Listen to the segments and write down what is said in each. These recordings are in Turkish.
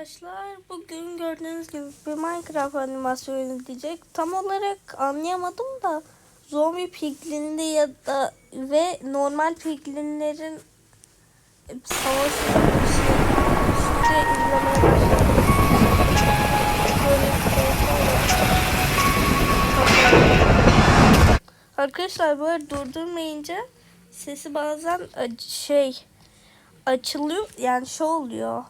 arkadaşlar. Bugün gördüğünüz gibi bir Minecraft animasyonu diyecek. Tam olarak anlayamadım da zombi piglininde ya da ve normal piglinlerin savaşı bir şey işte. Arkadaşlar böyle durdurmayınca sesi bazen şey açılıyor yani şey oluyor.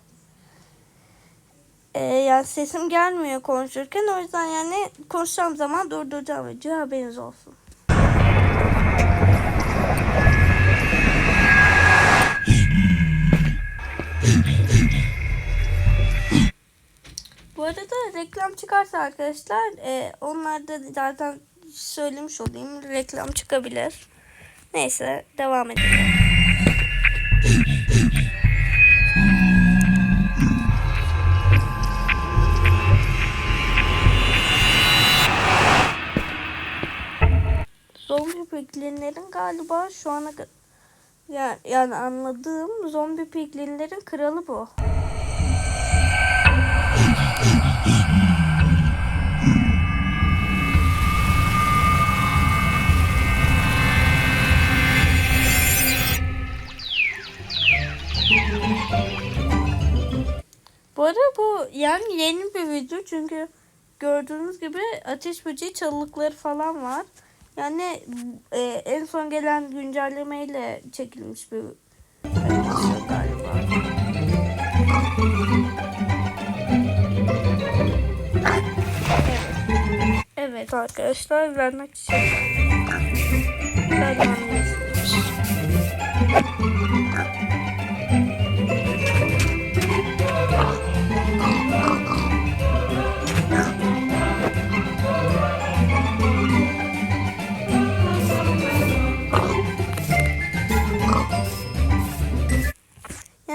Ee, yani sesim gelmiyor konuşurken o yüzden yani konuşacağım zaman durduracağım video haberiniz olsun. Bu arada reklam çıkarsa arkadaşlar e, onlar da zaten söylemiş olayım reklam çıkabilir. Neyse devam edelim. Zombi piglinlerin galiba şu ana yani, yani anladığım zombi piglinlerin kralı bu. Bu arada bu yani yeni bir video çünkü gördüğünüz gibi ateş böceği çalılıkları falan var. Yani e, en son gelen güncellemeyle çekilmiş bir galiba. Evet. Evet arkadaşlar vermek çiçek. Ben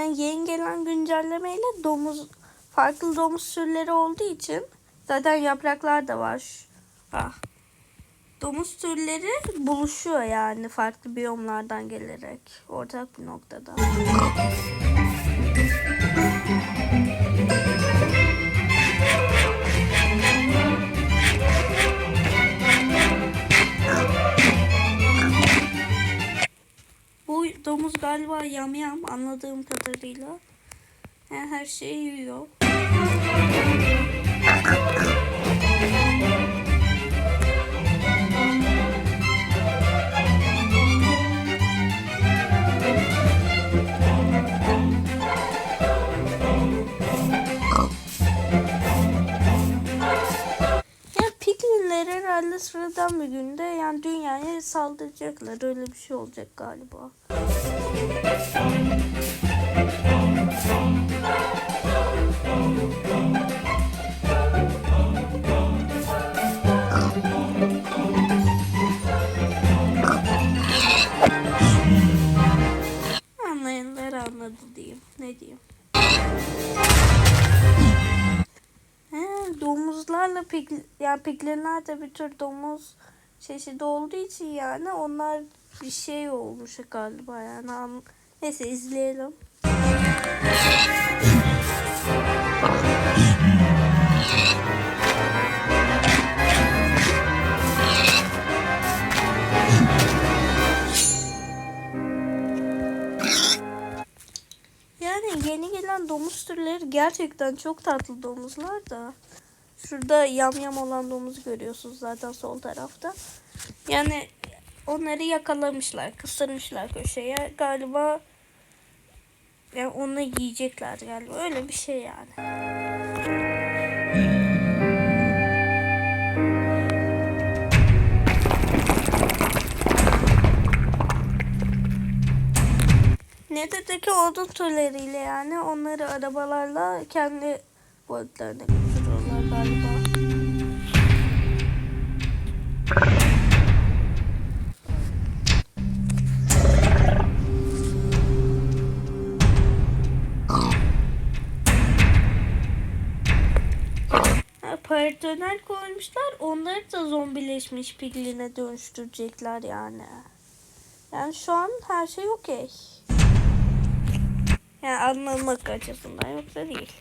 Yani yeni gelen güncellemeyle domuz farklı domuz türleri olduğu için zaten yapraklar da var. Ah. Domuz türleri buluşuyor yani farklı biyomlardan gelerek ortak bir noktada. Domuz galiba yamyam anladığım kadarıyla. Yani her şeyi yiyor. herhalde sıradan bir günde yani dünyaya saldıracaklar. Öyle bir şey olacak galiba. Anlayanlar anladı diyeyim. Ne diyeyim. He, domuzlarla pig, yani piglinler de bir tür domuz çeşidi olduğu için yani onlar bir şey olmuş galiba yani. An- Neyse izleyelim. yeni gelen domuz türleri gerçekten çok tatlı domuzlar da. Şurada yamyam olan domuzu görüyorsunuz zaten sol tarafta. Yani onları yakalamışlar, kısırmışlar köşeye. Galiba yani onu yiyecekler galiba. Öyle bir şey yani. Nether'daki odun türleriyle yani onları arabalarla kendi boyutlarına götürüyorlar galiba. Paratoner koymuşlar. Onları da zombileşmiş pigline dönüştürecekler yani. Yani şu an her şey okey. Yani anlamak açısından yoksa değil.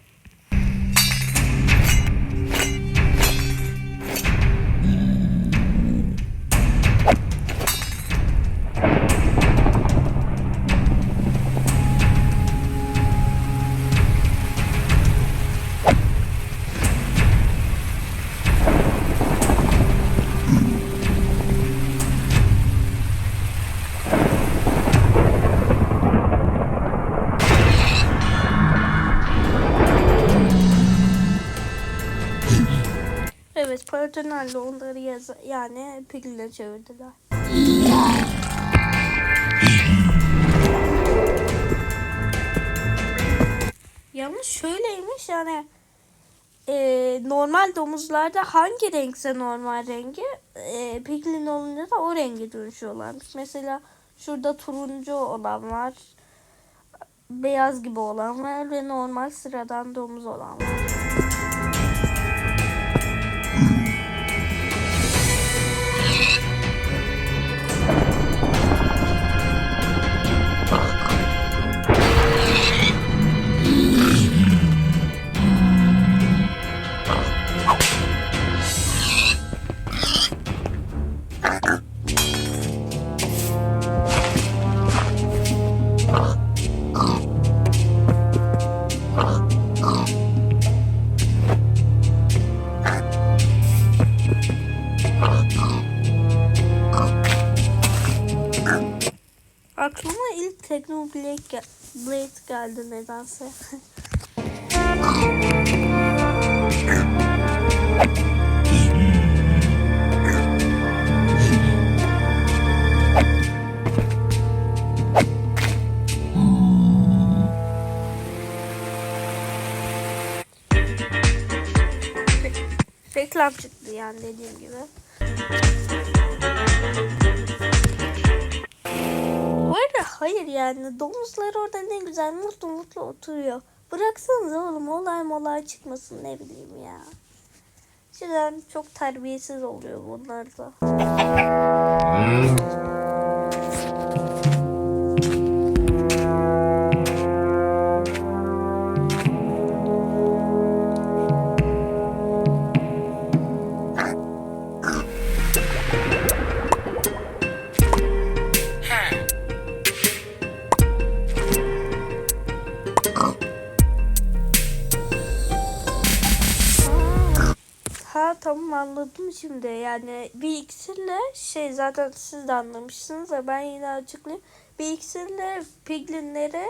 Evet personelle onları yaz yani pigline çevirdiler. Yalnız şöyleymiş yani e, normal domuzlarda hangi renkse normal rengi e, piglin olunca da o rengi dönüşüyorlarmış. Mesela şurada turuncu olan var. Beyaz gibi olan var ve normal sıradan domuz olan var. Aklıma ilk Technoblade gel Blade geldi nedense. Reklam çıktı yani dediğim gibi. Bu arada hayır yani domuzlar orada ne güzel mutlu mutlu oturuyor. Bıraksanız oğlum olay molay çıkmasın ne bileyim ya. Cidden çok terbiyesiz oluyor bunlar da. anladım şimdi yani bir iksirle şey zaten siz de anlamışsınız da ben yine açıklayayım. Bir iksirle piglinleri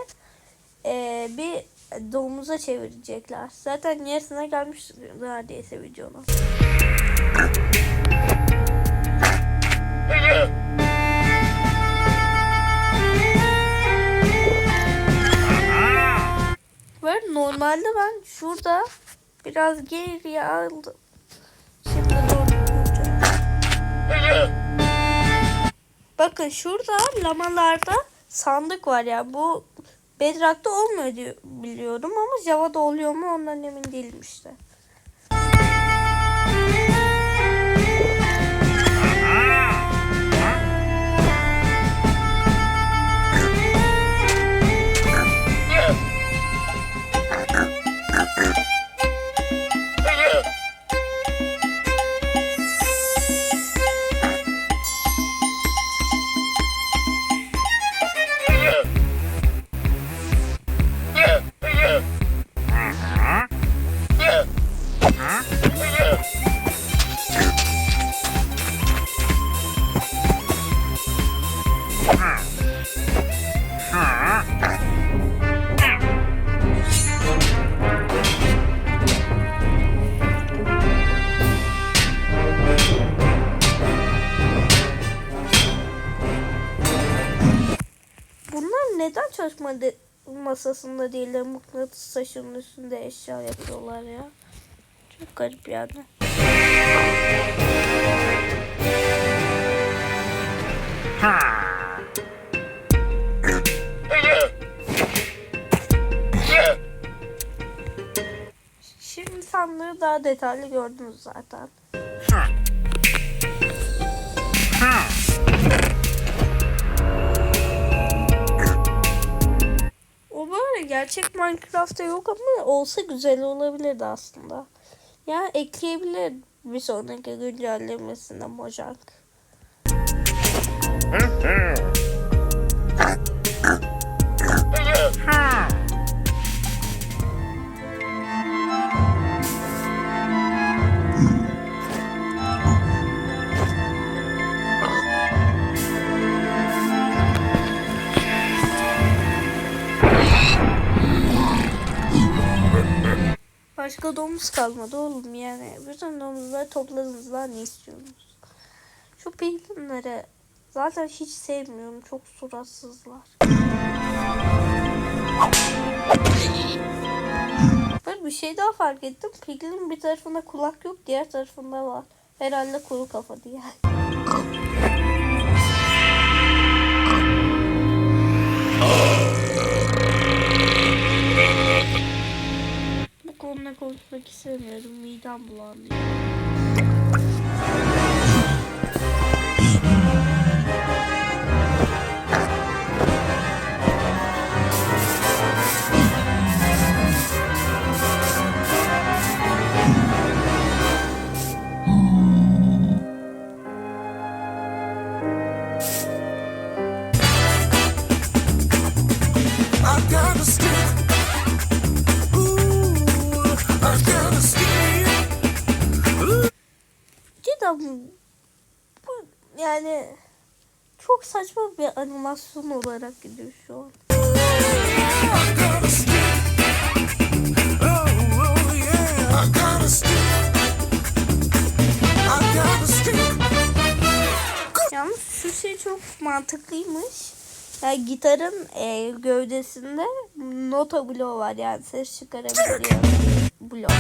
e, bir domuza çevirecekler. Zaten yarısına gelmiş neredeyse videonun. Ve normalde ben şurada biraz geriye aldım. Bakın şurada lamalarda sandık var ya bu Bedrock'ta olmuyor diyor, biliyorum ama Java'da oluyor mu ondan emin değilim işte. Masasında değil de mıknatıs taşının üstünde eşya yapıyorlar ya? Çok garip yani. Şimdi sandığı daha detaylı gördünüz zaten. gerçek Minecraft'ta yok ama olsa güzel olabilirdi aslında. Ya yani ekleyebilir bir sonraki güncellemesine Mojang. Hmm. Başka domuz kalmadı oğlum yani. Bütün domuzları topladınız lan ne istiyorsunuz? Şu piglinleri zaten hiç sevmiyorum. Çok suratsızlar. Ben bir şey daha fark ettim. Piglin bir tarafında kulak yok, diğer tarafında var. Herhalde kuru kafa diye. Konuşmak istemiyorum. Midem bulanıyor. Bu, yani çok saçma bir animasyon olarak gidiyor şu an. Yalnız şu şey çok mantıklıymış. Yani gitarın e, gövdesinde nota bloğu var yani ses çıkarabiliyor blok.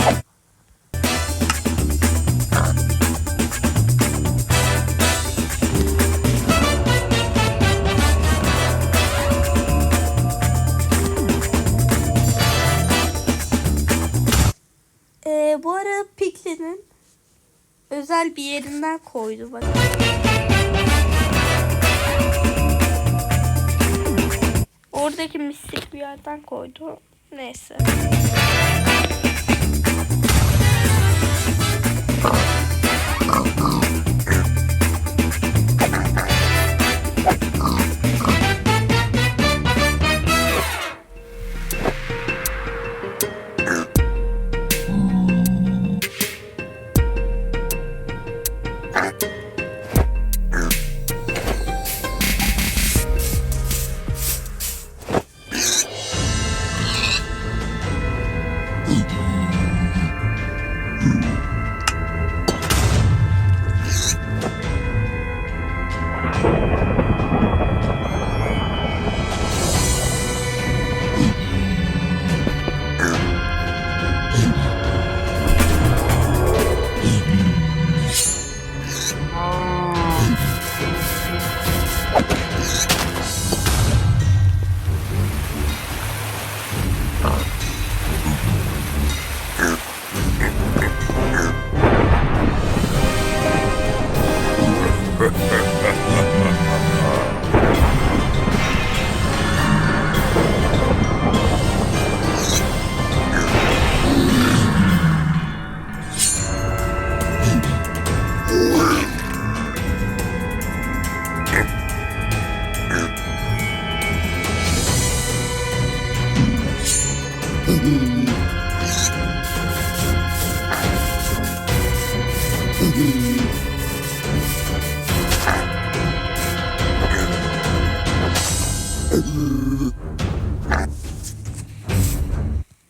Özel bir yerinden koydu bak. Oradaki mistik bir yerden koydu. Neyse.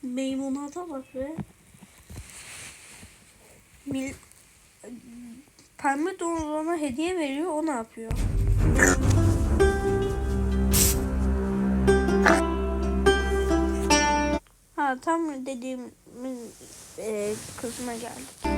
Meymunata bak be. Mil... Pembe domuz ona hediye veriyor, o ne yapıyor? Ha tam dediğim e, kısma geldik.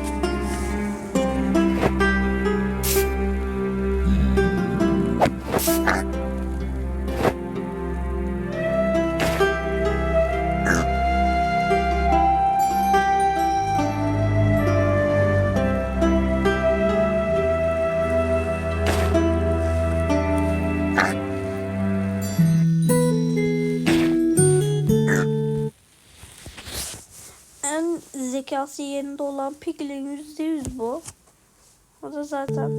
Zekası yerinde olan Piglin yüzde yüz bu. O da zaten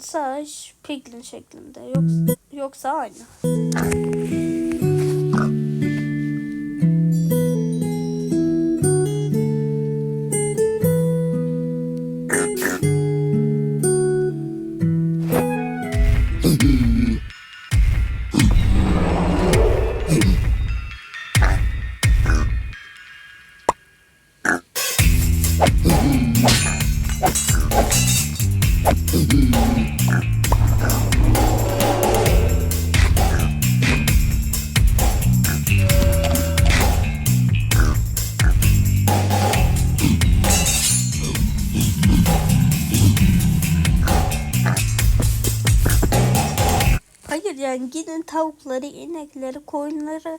sadece Piglin şeklinde. Yoksa, yoksa aynı. Yani gidin tavukları, inekleri, koyunları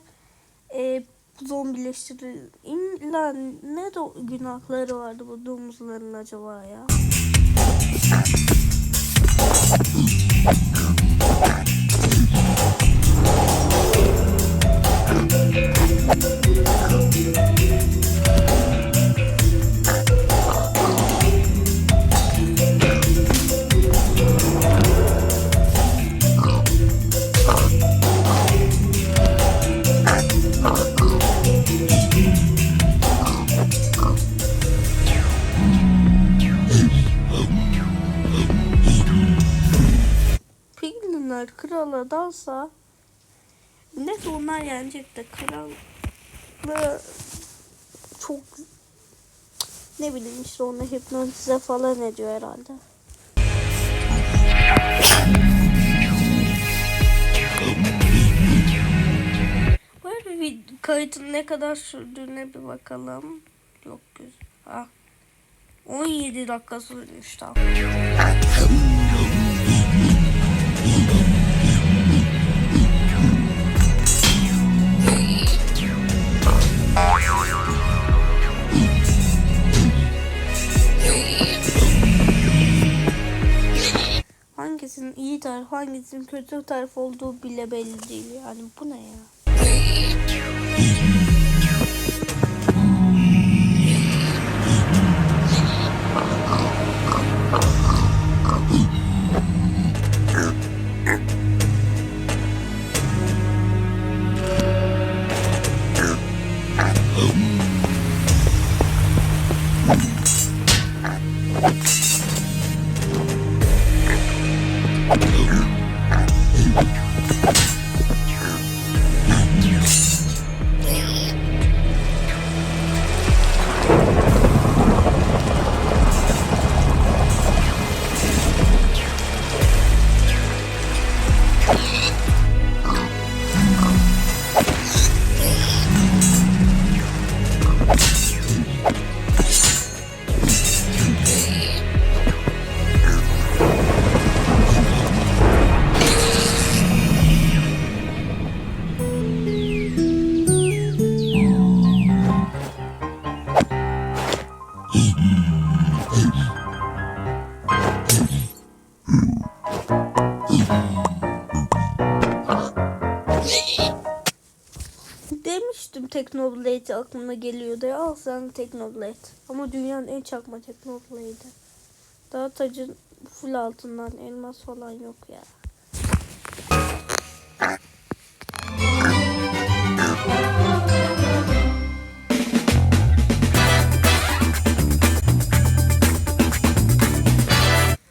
e, zombileştirin. İlla ne do- günahları vardı bu domuzların acaba ya? Dalsa net onlar yenecek de kral da çok ne bileyim işte onu hipnotize falan ediyor herhalde. Bu arada bir kayıtın ne kadar sürdüğüne bir bakalım. Yok güzel. Ha. 17 dakika sürmüş tamam. Hangisinin iyi taraf, hangisinin kötü taraf olduğu bile belli değil. Yani bu ne ya? Teknoblade aklıma geliyor diye. Al sana Teknoblade. Ama dünyanın en çakma Teknoblade'i. Daha tacın full altından elmas falan yok ya.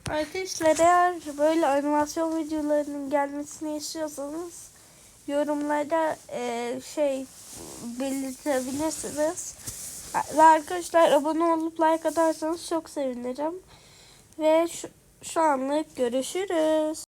Arkadaşlar eğer böyle animasyon videolarının gelmesini istiyorsanız yorumlarda eee, şey belirtebilirsiniz. Ve arkadaşlar abone olup like atarsanız çok sevinirim. Ve şu, şu anlık görüşürüz.